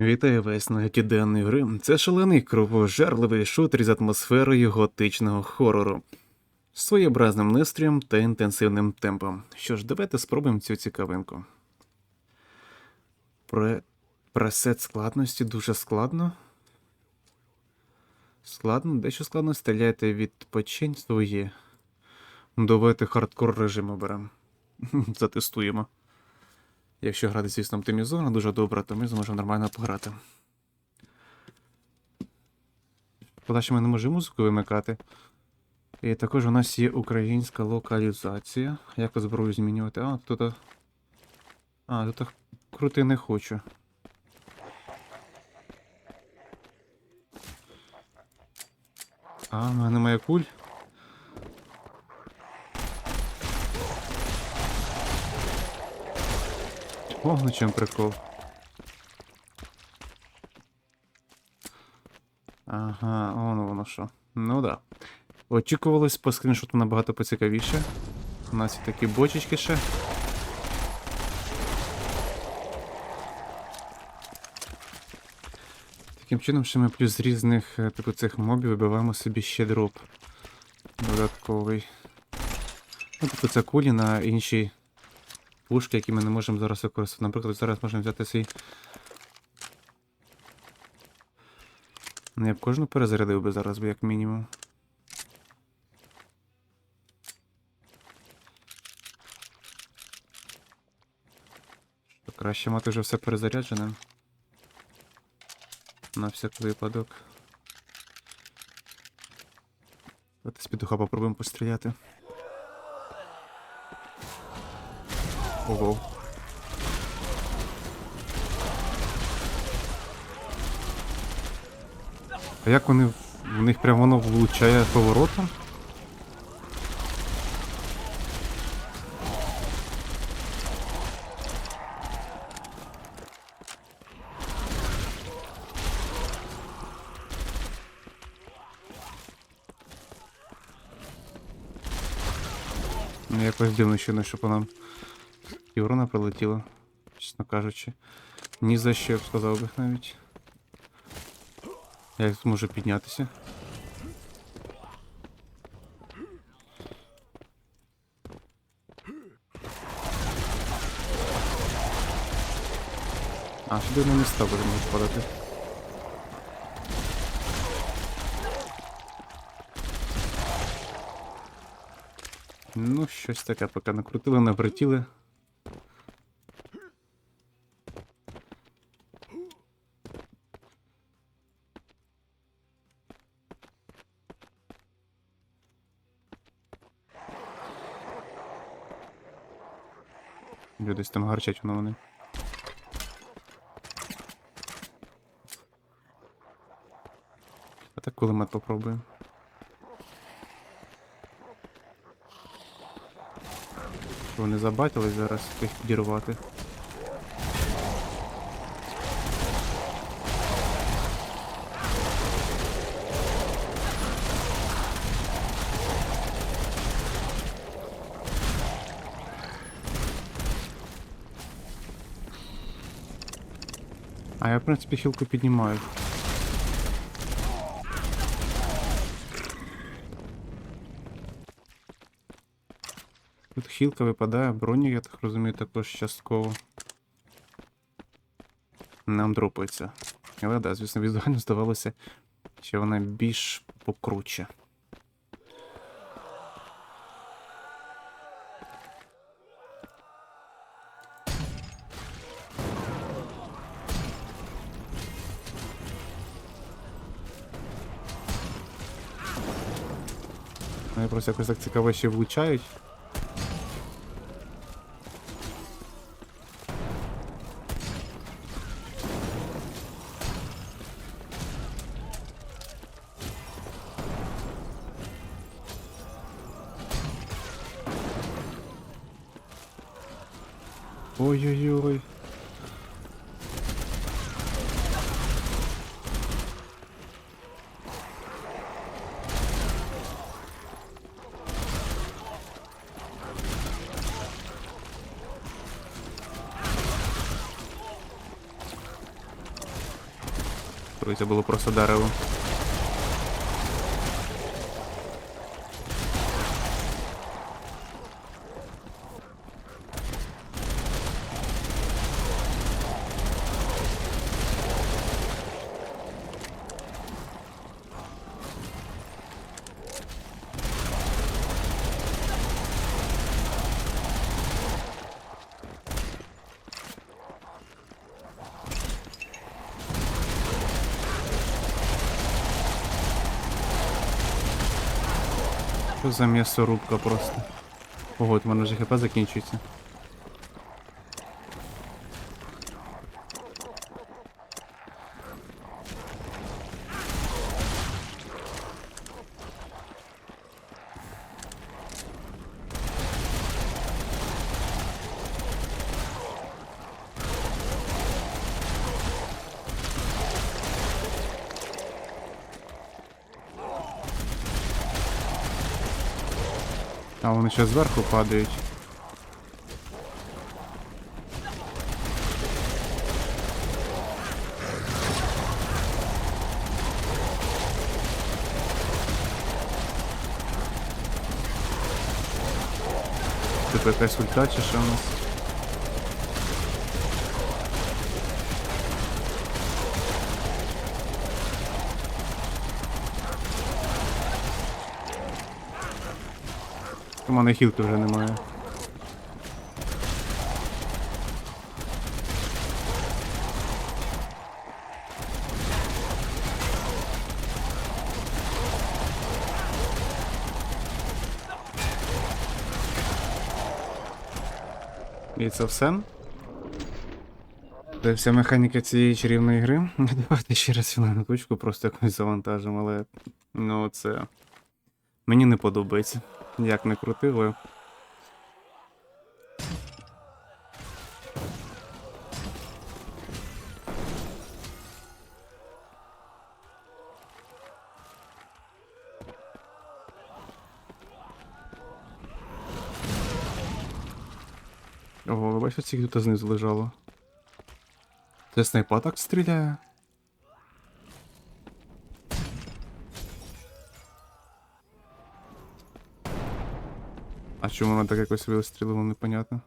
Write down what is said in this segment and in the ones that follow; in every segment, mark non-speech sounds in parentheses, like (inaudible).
Вітаю весь на денної гри. Це шалений кровожерливий шутер з атмосферою готичного хорору. Своєобразним настроєм та інтенсивним темпом. Що ж, давайте спробуємо цю цікавинку. Пре... Пресет складності дуже складно. Складно, дещо складно стріляйте від почень свої. Давайте хардкор режим оберемо. (laughs) Затестуємо. Якщо грати, звісно, оптимізовано дуже добре, то ми зможемо нормально пограти. Подальше ми не можемо музику вимикати. І також у нас є українська локалізація. Як зброю змінювати? А, тут. А, тут крути не хочу. А, в мене немає куль. О, чим прикол. Ага, воно воно що. Ну да. Очікувалось по скріншоту набагато поцікавіше. У нас є такі бочечки ще. Таким чином, що ми плюс з різних типу цих мобів вибиваємо собі ще дроп. Додатковий. Ну, типу це кулі на інші пушки, які ми не можемо зараз використати. Наприклад, зараз можемо взяти свій. Ну, я б кожну перезарядив би зараз, як мінімум. Що, Краще мати вже все перезаряджене. На всяк випадок. Давайте з петуха попробуємо постріляти. Ого. А як вони. в- них прям воно влучає поворотом? Ну, якось дивно ще не, щоб по нам і урона прилетіло, чесно кажучи. Ні за що я б сказав би навіть. Як зможу піднятися? А, сюди на міста буде можуть падати. Ну, щось таке, поки накрутили, навертіли. Десь там гарчать воно вони. А так кулемет попробуємо. Вони забатились зараз їх підірвати. А я, в принципі, хілку піднімаю. Тут хілка випадає, броню, я так розумію, також частково. Нам дропається. Але да, звісно, візуально здавалося, що вона більш покруче. Просто якось так цікаво ще влучають. Ой-ой-ой. Ой, це було просто дерево. Що за м'ясорубка просто? Ого, от мене вже хп закінчується. А вони ще зверху падають. Ты якась ульта у нас? Мене хілки вже немає. І це все. Це вся механіка цієї чарівної гри. (laughs) Давайте ще раз фінальну точку просто якось завантажимо, але ну це. Мені не подобається. Як не крути, але. Ого, ви бачите, скільки тут знизу лежало. Це снайпа так стріляє? А чому вона так якось вистрілила, непонятно.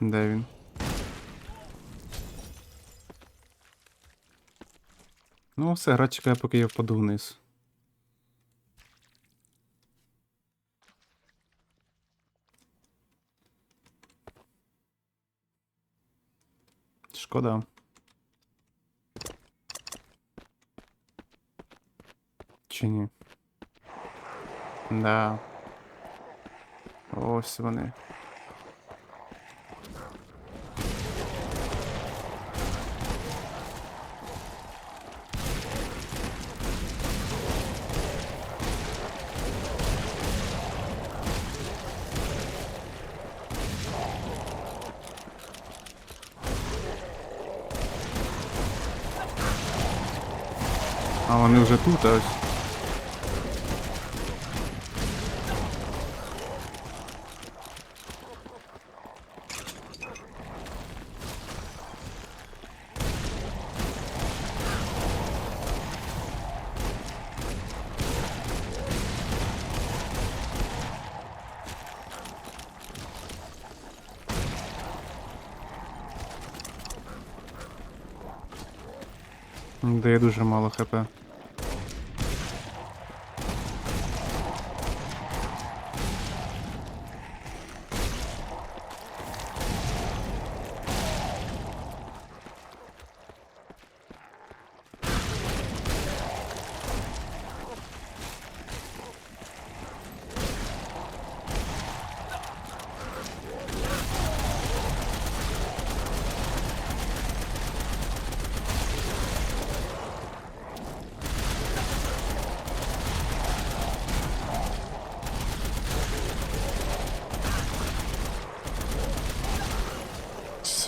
Де він? Ну, все, гра чекає, поки я впаду вниз. Шкода. Чи ні? Да. Ось вони. А вони вже тут, ось. Дає дуже мало хп.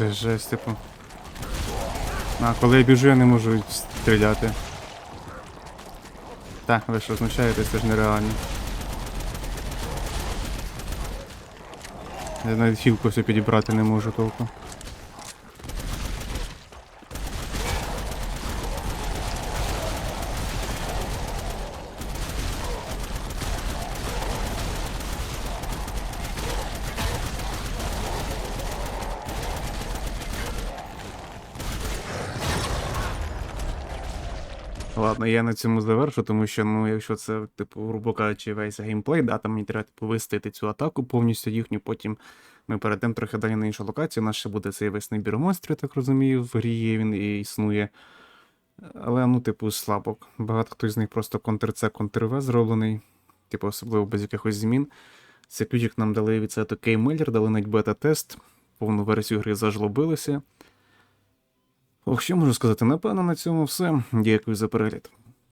Це жесть, типу. А коли я біжу, я не можу стріляти. Так, ви що означаєте, це ж нереально. Я навіть хілку все підібрати не можу толком. Ладно, я на цьому завершу, тому що, ну, якщо це, типу, грубо кажучи, весь геймплей, да, там мені треба типу, вистояти цю атаку повністю їхню, потім ми перейдемо трохи далі на іншу локацію. У нас ще буде цей весь набір монстрів, так розумію, в грі є він і існує. Але, ну, типу, слабо. Багато хто з них просто Ctrl-C, Ctrl-V зроблений, типу, особливо без якихось змін. Це ключик нам дали від сайту K-Mailer, дали навіть бета-тест, повну версію гри зажлобилися. Ох, що можу сказати? Напевно, на цьому все. Дякую за перегляд.